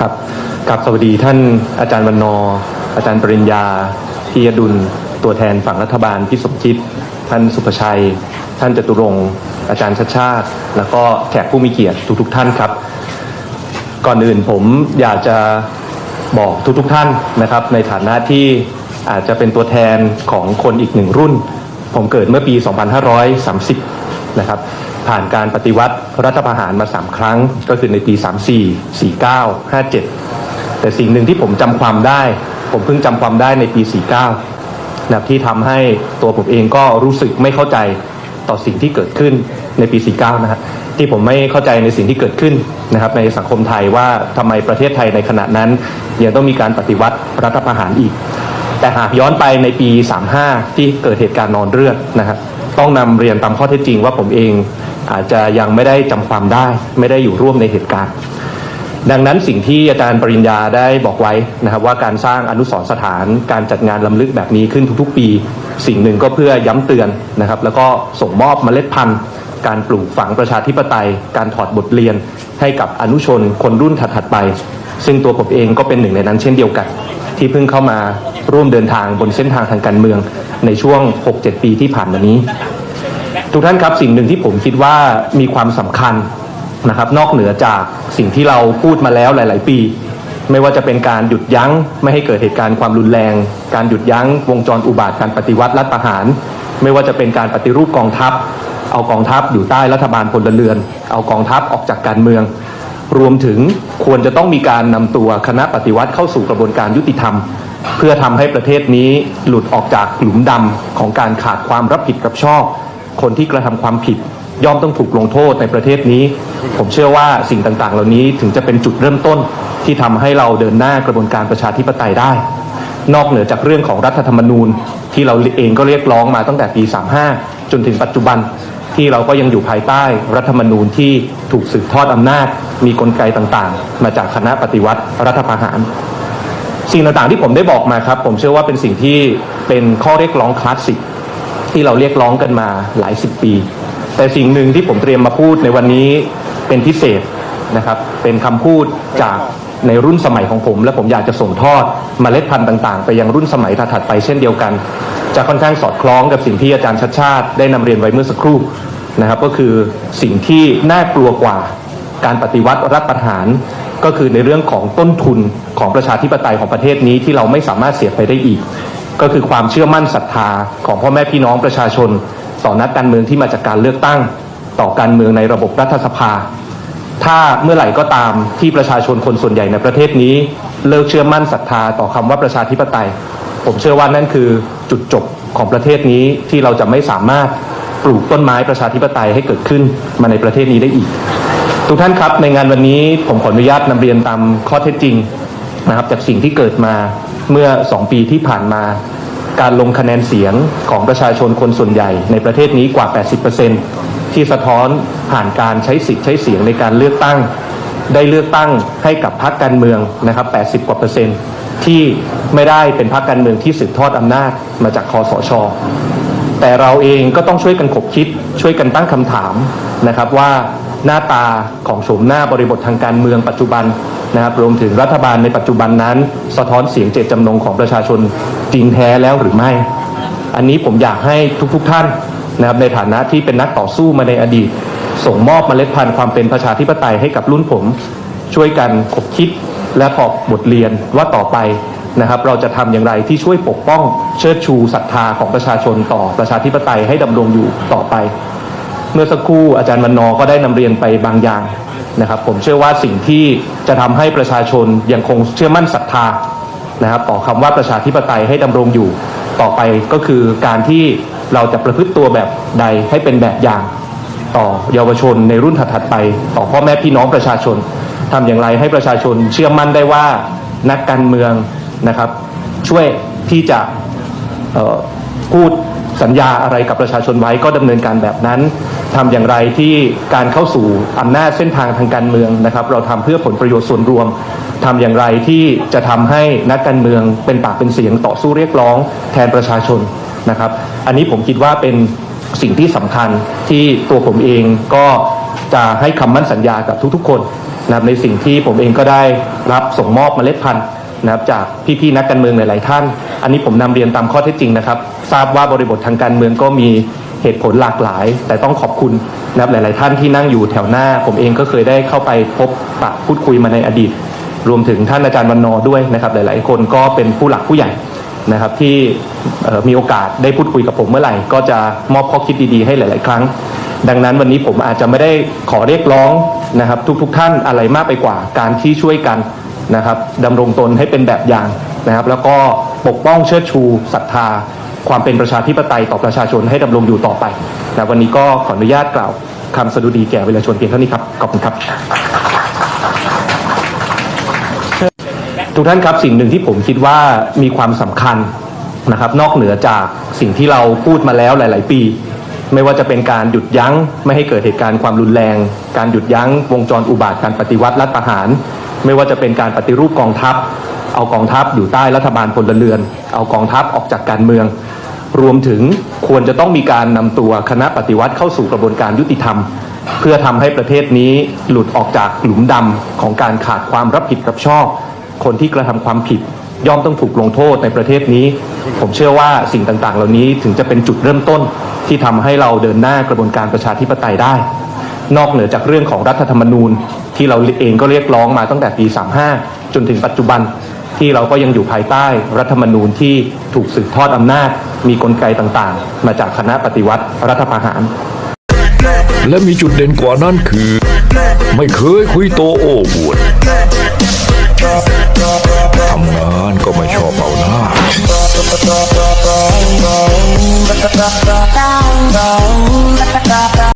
ครับกับสวัสดีท่านอาจารย์วันนอ อาจารย์ปริญญาพียดุล ตัวแทนฝั่งรัฐบาลพี่สมคิด ท่านสุภชัย ท่านจตุรงค์อาจารย์ชัดชาติ แล้วก็แขกผู้มีเกียรติทุกๆท่านครับ ก่อนอื่นผมอยากจะบอกทุกๆท่านนะครับ ในฐานะที่อาจจะเป็นตัวแทนของคนอีกหนึ่งรุ่น ผมเกิดเมื่อปี 2530 นะครับผ่านการปฏิวัติรัฐประหารมา 3 ครั้ง ก็คือในปี 34 49 57 แต่สิ่งหนึ่งที่ผมจำความได้ ผมเพิ่งจำความได้ในปี 49นะครับที่ทำให้ตัวผมเองก็รู้สึกไม่เข้าใจต่อสิ่งที่เกิดขึ้นในปี 49 นะฮะที่ผมไม่เข้าใจในสิ่งที่เกิดขึ้นนะครับในสังคมไทยว่าทำไมประเทศไทยในขณะนั้น ยังต้องมีการปฏิวัติรัฐประหารอีก แต่หากย้อนไปในปี 35 ที่เกิดเหตุการณ์นอนเลือดนะครับ ต้องนำเรียนตามข้อเท็จจริงว่าผมเองอาจจะยังไม่ได้จำความได้ ไม่ได้อยู่ร่วมในเหตุการณ์ ดังนั้นสิ่งที่อาจารย์ปริญญาได้บอกไว้นะครับว่าการสร้างอนุสรสถานการจัดงานลำลึกแบบนี้ขึ้นทุกๆ ปี สิ่งหนึ่งก็เพื่อย้ำเตือนนะครับ แล้วก็ส่งมอบเมล็ดพันธุ์ การปลูกฝังประชาธิปไตย การถอดบทเรียน ให้กับอนุชนคนรุ่นถัดๆไป ซึ่งตัวผมเองก็เป็นหนึ่งในนั้นเช่นเดียวกัน ที่เพิ่งเข้ามา ร่วมเดินทางบนเส้นทางทางการเมืองในช่วง 6-7 ปีที่ผ่านมานี้ ทุกท่านครับสิ่งหนึ่งที่ผมคิดว่ามีความสำคัญนะครับ นอกเหนือจากสิ่งที่เราพูดมาแล้วหลาย ๆ ปี ไม่ว่าจะเป็นการหยุดยั้ง ไม่ให้เกิดเหตุการณ์ความรุนแรง การหยุดยั้ง วงจรอุบาทการปฏิวัติรัฐประหาร ไม่ว่าจะเป็นการปฏิรูปกองทัพ เอากองทัพอยู่ใต้รัฐบาลพลเรือน เอากองทัพออกจากการเมืองรวมถึงควรจะต้องมีการนำตัวคณะปฏิวัติเข้าสู่กระบวนการยุติธรรม เพื่อทำให้ประเทศนี้หลุดออกจากหลุมดำของการขาดความรับผิดรับชอบ คนที่กระทำความผิดย่อมต้องถูกลงโทษในประเทศนี้ ผมเชื่อว่าสิ่งต่างๆ เหล่านี้ถึงจะเป็นจุดเริ่มต้นที่ทำให้เราเดินหน้ากระบวนการประชาธิปไตยได้ นอกเหนือจากเรื่องของรัฐธรรมนูญ ที่เราเองก็เรียกร้องมาตั้งแต่ปี 35 จนถึงปัจจุบันที่เราก็ยังอยู่ภายใต้รัฐธรรมนูญที่ถูกสืบทอดอำนาจ มีกลไกต่างๆ มาจากคณะปฏิวัติรัฐประหาร สิ่งต่างๆที่ผมได้บอกมาครับ ผมเชื่อว่าเป็นสิ่งที่เป็นข้อเรียกร้องคลาสสิกที่เราเรียกร้องกันมาหลายสิบปี แต่สิ่งหนึ่งที่ผมเตรียมมาพูดในวันนี้เป็นพิเศษนะครับ เป็นคำพูดจากในรุ่นสมัยของผม และผมอยากจะส่งทอดมเมล็ดพันธุ์ต่าง ๆ ไปยังรุ่นสมัยถัดๆไปเช่นเดียวกัน จะค่อนข้างสอดคล้องกับสิ่งที่อาจารย์ชัดชาติได้นำเรียนไว้เมื่อสักครู่นะครับ ก็คือสิ่งที่น่ากลัวกว่าการปฏิวัติรัฐประหาร ก็คือในเรื่องของต้นทุนของประชาธิปไตยของประเทศนี้ที่เราไม่สามารถเสียไปได้อีก ก็คือความเชื่อมั่นศรัทธาของพ่อแม่พี่น้องประชาชน ต่อนักการเมืองที่มาจากการเลือกตั้ง ต่อการเมืองในระบบรัฐสภา ถ้าเมื่อไหร่ก็ตามที่ประชาชนคนส่วนใหญ่ในประเทศนี้ เลิกเชื่อมั่นศรัทธาต่อคำว่าประชาธิปไตย ผมเชื่อว่านั่นคือจุดจบของประเทศนี้ที่เราจะไม่สามารถปลูกต้นไม้ประชาธิปไตยให้เกิดขึ้นมาในประเทศนี้ได้อีก ทุกท่านครับในงานวันนี้ผมขออนุญาตนำเรียนตามข้อเท็จจริงนะครับจากสิ่งที่เกิดมาเมื่อ 2 ปีที่ผ่านมา การลงคะแนนเสียงของประชาชนคนส่วนใหญ่ ในประเทศนี้กว่า 80%ที่สะท้อนผ่านการใช้สิทธิ์ใช้เสียงในการเลือกตั้ง ได้เลือกตั้งให้กับพรรคการเมืองนะครับ 80 กว่าเปอร์เซ็นต์ที่ไม่ได้เป็นพรรคการเมืองที่สืบทอดอำนาจมาจากคอสช แต่เราเองก็ต้องช่วยกันขบคิด ช่วยกันตั้งคำถามนะครับว่า หน้าตาของโฉมหน้าบริบททางการเมืองปัจจุบันนะครับรวมถึงรัฐบาลในปัจจุบันนั้น สะท้อนเสียงเจตจำนงของประชาชนจริงแท้แล้วหรือไม่ อันนี้ผมอยากให้ทุกๆทท่านนะครับในฐานะที่เป็นนักต่อสู้มาในอดีต ส่งมอบเมล็ดพันธุ์ความเป็นประชาธิปไตยให้กับรุ่นผม ช่วยกันขบคิดและถอดบทเรียนว่าต่อไปนะครับเราจะทำอย่างไรที่ช่วยปกป้องเชิดชูศรัทธาของประชาชนต่อประชาธิปไตยให้ดำรงอยู่ต่อไป เมื่อสักครู่อาจารย์วันนอก็ได้นำเรียนไปบางอย่างนะครับ ผมเชื่อว่าสิ่งที่จะทำให้ประชาชนยังคงเชื่อมั่นศรัทธานะครับต่อคำว่าประชาธิปไตยให้ดำรงอยู่ต่อไปก็คือการที่เราจะประพฤติตัวแบบใดให้เป็นแบบอย่างต่อเยาวชนในรุ่นถัดๆไป ต่อพ่อแม่พี่น้องประชาชนทำอย่างไรให้ประชาชนเชื่อมั่นได้ว่านักการเมืองนะครับ ช่วยที่จะพูด สัญญาอะไรกับประชาชนไว้ก็ดำเนินการแบบนั้นทำอย่างไรที่การเข้าสู่อำนาจเส้นทางทางการเมืองนะครับ เราทำเพื่อผลประโยชน์ส่วนรวมทำอย่างไรที่จะทำให้นักการเมืองเป็นปากเป็นเสียงต่อสู้เรียกร้องแทนประชาชนนะครับ อันนี้ผมคิดว่าเป็นสิ่งที่สำคัญที่ตัวผมเองก็จะให้คำมั่นสัญญากับทุกๆ คนนะครับในสิ่งที่ผมเองก็ได้รับส่งมอบเมล็ดพันธุ์นะครับจากพี่ๆนักการเมืองหลายๆท่าน อันนี้ผมนำเรียนตามข้อเท็จจริงนะครับ ทราบว่าบริบททางการเมืองก็มีเหตุผลหลากหลาย แต่ต้องขอบคุณนะครับหลาย ๆ ท่านที่นั่งอยู่แถวหน้า ผมเองก็เคยได้เข้าไปพบปะพูดคุยมาในอดีต รวมถึงท่านอาจารย์วันนอด้วยนะครับ หลาย ๆ คนก็เป็นผู้หลักผู้ใหญ่นะครับที่มีโอกาสได้พูดคุยกับผมเมื่อไหร่ ก็จะมอบข้อคิดดี ๆ ให้หลาย ๆ ครั้ง ดังนั้นวันนี้ผมอาจจะไม่ได้ขอเรียกร้องนะครับ ทุก ๆ ท่านอะไรมากไปกว่า การที่ช่วยกันนะครับดำรงตนให้เป็นแบบอย่างนะครับ แล้วก็ปกป้องเชิดชูศรัทธา ความเป็นประชาธิปไตยต่อประชาชนให้ดำรงอยู่ต่อไปนะวันนี้ก็ขออนุญาตกล่าวคำสดุดีแก่เวลาชนเพียงเท่านี้ครับ ขอบคุณครับ ทุกท่านครับสิ่งหนึ่งที่ผมคิดว่ามีความสำคัญนะครับนอกเหนือจากสิ่งที่เราพูดมาแล้วหลาย ๆ ปี ไม่ว่าจะเป็นการหยุดยั้ง ไม่ให้เกิดเหตุการณ์ความรุนแรง การหยุดยั้งวงจรอุบาทการปฏิวัติรัฐประหาร ไม่ว่าจะเป็นการปฏิรูปกองทัพ เอากองทัพอยู่ใต้รัฐบาลพลเรือน เอากองทัพออกจากการเมือง รวมถึงควรจะต้องมีการนำตัวคณะปฏิวัติเข้าสู่กระบวนการยุติธรรม เพื่อทำให้ประเทศนี้หลุดออกจากหลุมดำของการขาดความรับผิดรับชอบ คนที่กระทำความผิดย่อมต้องถูกลงโทษในประเทศนี้ ผมเชื่อว่าสิ่งต่างๆ เหล่านี้ถึงจะเป็นจุดเริ่มต้นที่ทำให้เราเดินหน้ากระบวนการประชาธิปไตยได้ นอกเหนือจากเรื่องของรัฐธรรมนูญ ที่เราเองก็เรียกร้องมาตั้งแต่ปี 35 จนถึงปัจจุบัน ที่เราก็ยังอยู่ภายใต้รัฐธรรมนูญที่ถูกสืบทอดอำนาจ มีกลไกต่างๆ มาจากคณะปฏิวัติรัฐประหาร และมีจุดเด่นกว่านั้นคือ ไม่เคยคุยโตโอ้บวดทำงานก็ไม่ชอบเอาหน้า